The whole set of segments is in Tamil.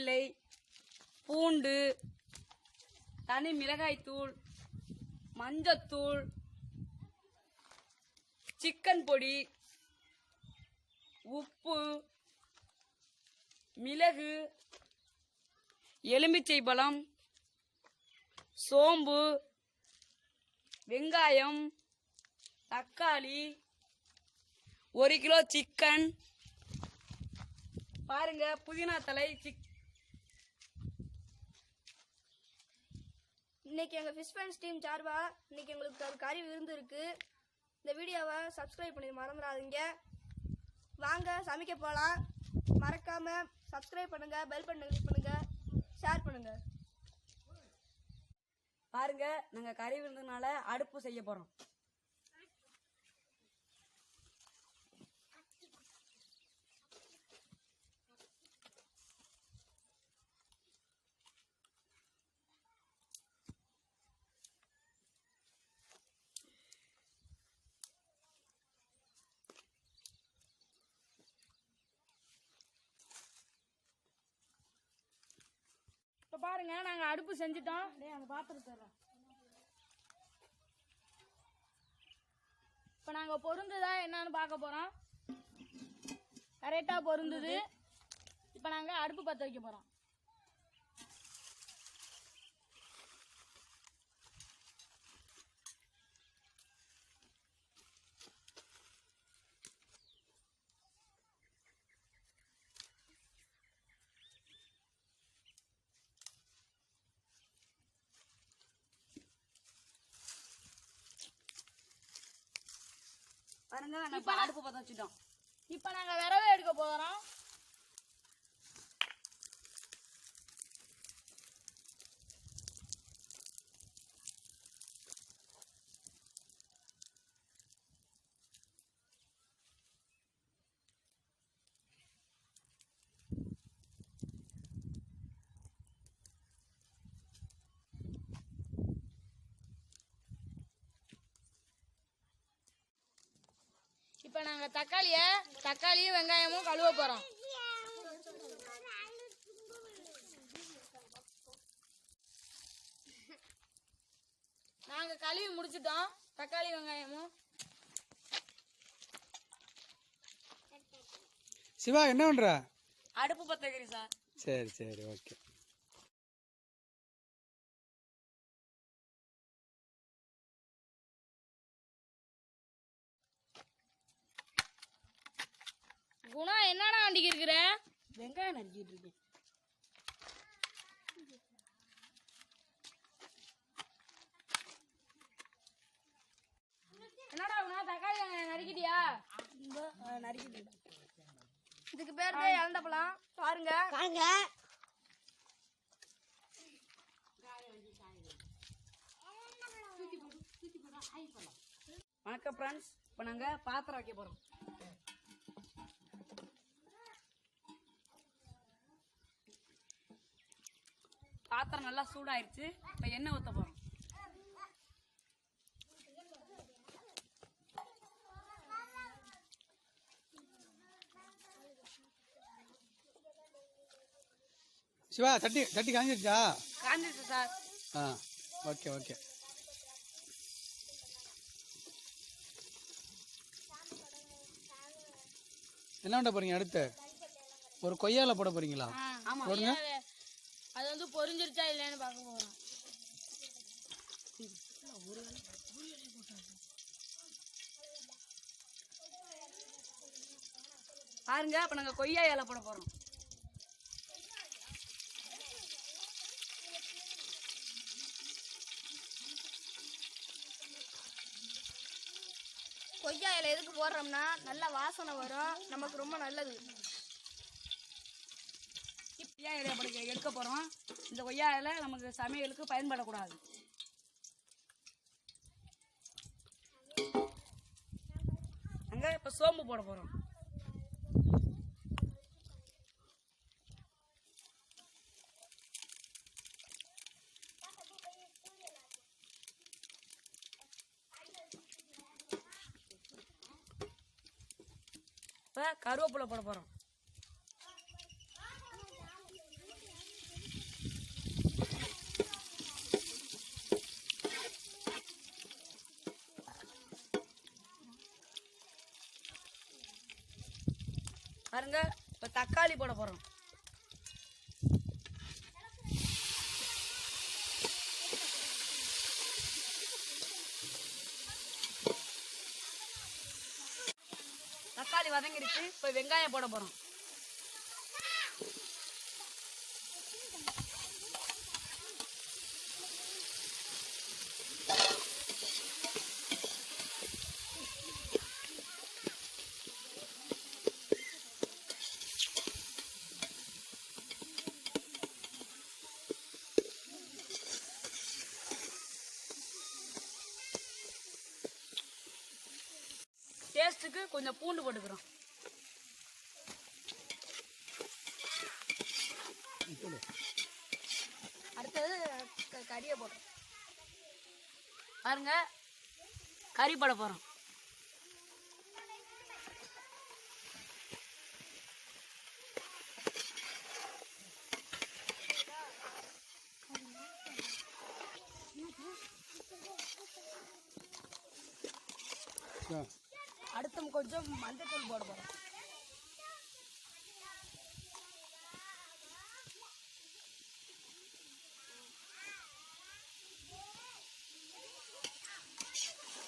கருவேப்பிள்ளை பூண்டு தனி மிளகாய்த்தூள் மஞ்சத்தூள் சிக்கன் பொடி உப்பு மிளகு எலுமிச்சை பழம் சோம்பு வெங்காயம் தக்காளி ஒரு கிலோ சிக்கன். பாருங்க புதினா தலை சிக் இன்னைக்கு எங்கள் ஃபிஷ் ஃப்ரெண்ட்ஸ் டீம் சார்பாக இன்னைக்கு எங்களுக்கு ஒரு கறி விருந்து இருக்கு. இந்த வீடியோவை சப்ஸ்கிரைப் பண்ணி மறந்துடாதீங்க. வாங்க சமைக்க போகலாம் மறக்காம சப்ஸ்கிரைப் பண்ணுங்க பெல் பட்டன் கிளிக் பண்ணுங்க ஷேர் பண்ணுங்க. பாருங்க நாங்கள் கறி விருந்துனால அடுப்பு செய்ய போகிறோம் பாருங்க நாங்க அடுப்பு செஞ்சுட்டோம். டேய் அந்த பாத்திரத்தை தர்றேன். இப்ப நாங்க பொருந்துதா என்னன்னு பார்க்க போறோம். கரெக்டா பொருந்துது. இப்ப நாங்க அடுப்பு பத்த வைக்க போறோம். நாங்க இப்ப அடுப்பு பத்த வச்சுட்டோம். இப்ப நாங்க விரவு எடுக்க போறோம். இப்ப நாங்க தக்காளிய தக்காளியும் வெங்காயமும் கழுவ போறோம். நாங்க கழுவி முடிச்சிட்டோம். தக்காளி வெங்காயமும். சிவா என்ன பண்ற? அடுப்பு பத்த வைக்கிறேன் சார். சரி சரி ஓகே. என்னடா வண்டிக்கு இருக்கிற? வெங்காயம் நறுக்கிட்டு இருக்கேன். என்னடா குணா தக்காளி நறுக்கிட்டியா? நறுக்கிட்டு இதுக்கு பேர் தான் இழந்தப்பலாம் பாருங்க. பாருங்க. வணக்கம் ஃப்ரெண்ட்ஸ் இப்போ நாங்க பாத்திரம் வைக்க போறோம். பாத்திரம் நல்லா சூடாயிருச்சு. இப்போ எண்ணெய் ஊத்த போறோம். சிவா தட்டி தட்டி காஞ்சிருச்சா? காஞ்சிருச்சு சார். ஆ ஓகே ஓகே. என்ன பண்ண போறீங்க அடுத்து? ஒரு கொய்யால போட போறீங்களா? ஆமா போடுங்க. அது வந்து பொரிஞ்சிருச்சா இல்லைன்னு பார்க்க போகிறோம் பாருங்க அப்ப நாங்க கொய்யா இலை போட போறோம். கொய்யா இலை எதுக்கு போடுறோம்னா நல்ல வாசனை வரும். நமக்கு ரொம்ப நல்லது. கொய்யா இலையை படுக்க எடுக்க போகிறோம் இந்த கொய்யா இலை நமக்கு சமையலுக்கு பயன்படக்கூடாது. அங்கே இப்போ சோம்பு போட போகிறோம் இப்போ கருவேப்பிலை போட போகிறோம் போகிறோம் தக்காளி வதங்கிடுச்சு இப்போ வெங்காயம் போட போகிறோம் டேஸ்ட்டுக்கு கொஞ்சம் பூண்டு போட்டுக்கிறோம். அடுத்தது க- கறியை போடுறோம். பாருங்க கறி போட போகிறோம் Yeah. அடுத்து கொஞ்சம் மஞ்சத்தூள் போட போகிறோம்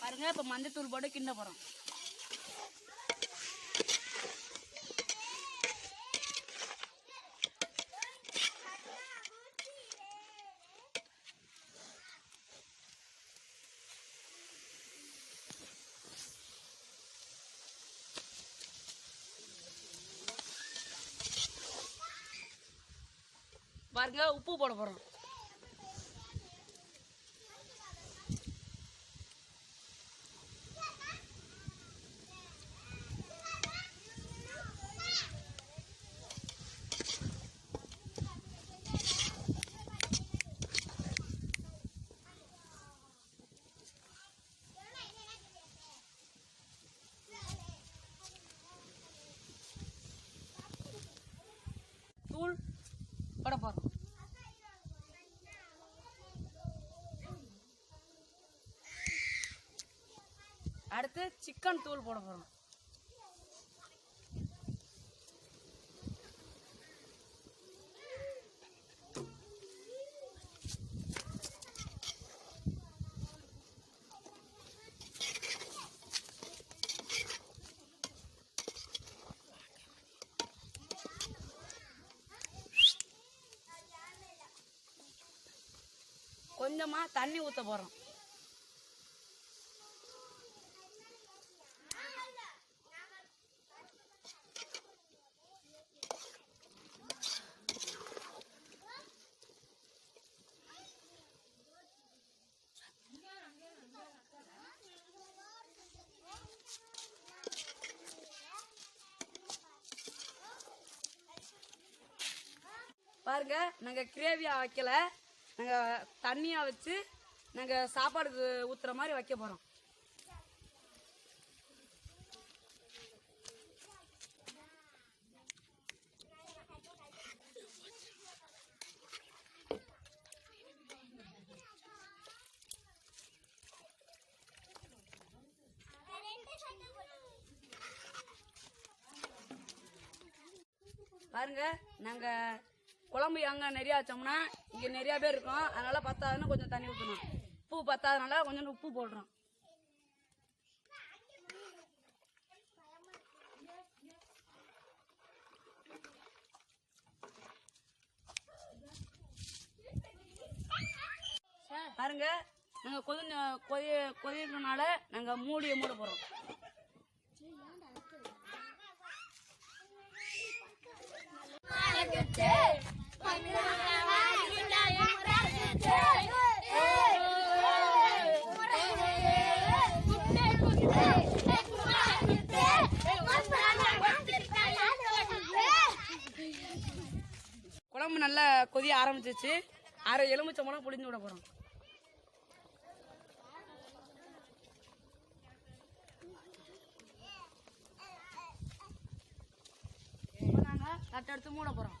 பாருங்க இப்போ மஞ்சத்தூள் போட்டு கிண்ட போகிறோம் பாருங்க உப்பு போட போகிறோம் தூள் போட போகிறோம் அடுத்து சிக்கன் தூள் போட போகிறோம் கொஞ்சமாக தண்ணி ஊற்ற போகிறோம் பாருங்க நாங்கள் கிரேவியாக வைக்கல. நாங்கள் தண்ணியாக வச்சு நாங்கள் சாப்பாடுக்கு ஊற்றுற மாதிரி வைக்க போகிறோம் பாருங்க நாங்கள் தேங்காய் நிறையா வச்சோம்னா இங்கே நிறையா பேர் இருக்கும். அதனால பத்தாதுன்னு கொஞ்சம் தண்ணி ஊற்றணும் உப்பு பத்தாதனால கொஞ்சம் உப்பு போடுறோம். பாருங்க நாங்கள் கொதி கொதி கொதிக்கிறதுனால நாங்கள் மூடியை மூட போகிறோம் குழம்பு நல்லா கொதிய ஆரம்பிச்சிச்சு. அரை எலுமிச்சம்பழம் புளிஞ்சு விட போகிறோம் தட்டை எடுத்து மூட போறோம்.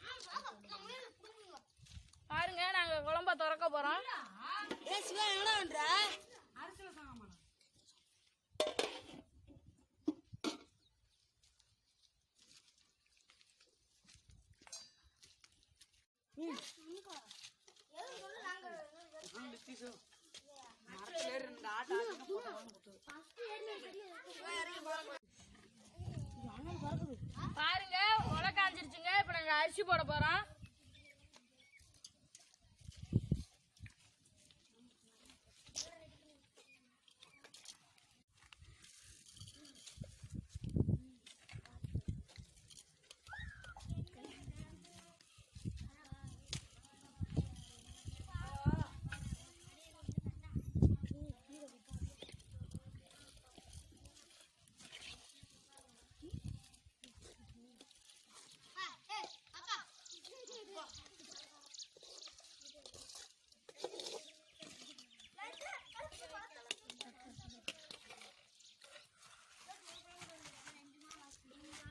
நாங்க உழ வைக்க போறோம் பாருங்க நாங்க குழம்ப திறக்க போறோம் பாருங்க உலக காஞ்சிருச்சுங்க இப்போ நாங்க அரிசி போட போறோம்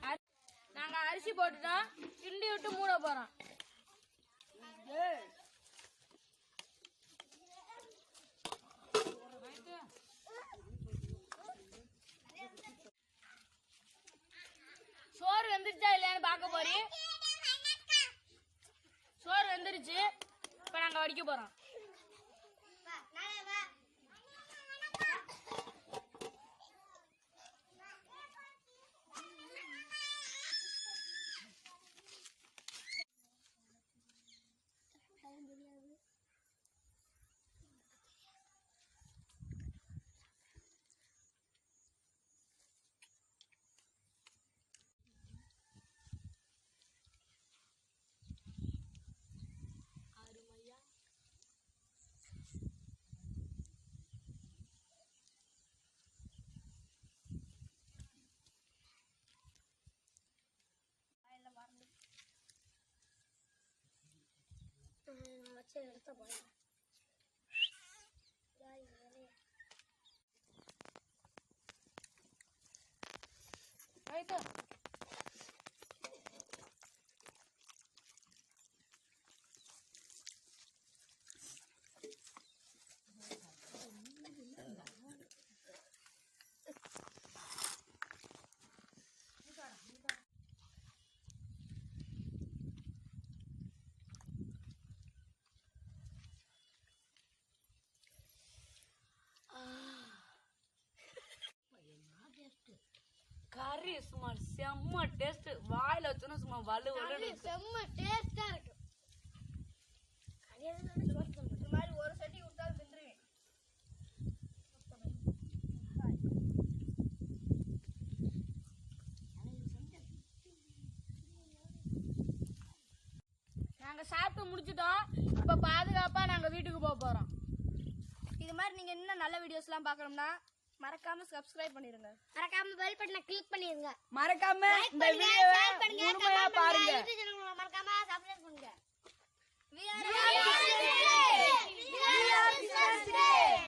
அரி- நாங்க அரிசி போட்டுட்டான் கிண்டி விட்டு மூட போறான். சோறு வெந்துருச்சா இல்லையான்னு பார்க்க போறேன். சோறு வெந்துருச்சு. இப்போ நாங்க வடிக்க ചേർത്ത് പോയ ആയിട്ടോ சும்மா செம்ம டேஸ்ட் வாயில வச்சோன்னா சும்மா வலு வலு செம்ம டேஸ்டா இருக்கு. இந்த மாதிரி ஒரு சட்டி விட்டாலும் தின்றுவேன். நாங்க சாப்பிட்டு முடிச்சிட்டோம். இப்ப பாதுகாப்பா நாங்க வீட்டுக்கு போக போறோம். இது மாதிரி நீங்க இன்னும் நல்ல வீடியோஸ்லாம் பார்க்கணும்னா மறக்காம சப்ஸ்கிரைப் பண்ணிருங்க. மறக்காம பெல் பட்டனை கிளிக் பண்ணிருங்க. மறக்காம இந்த வீடியோவை முழுமையா பாருங்க. மறக்காம சப்ஸ்கிரைப் பண்ணுங்க. We are, we are, we are, we are,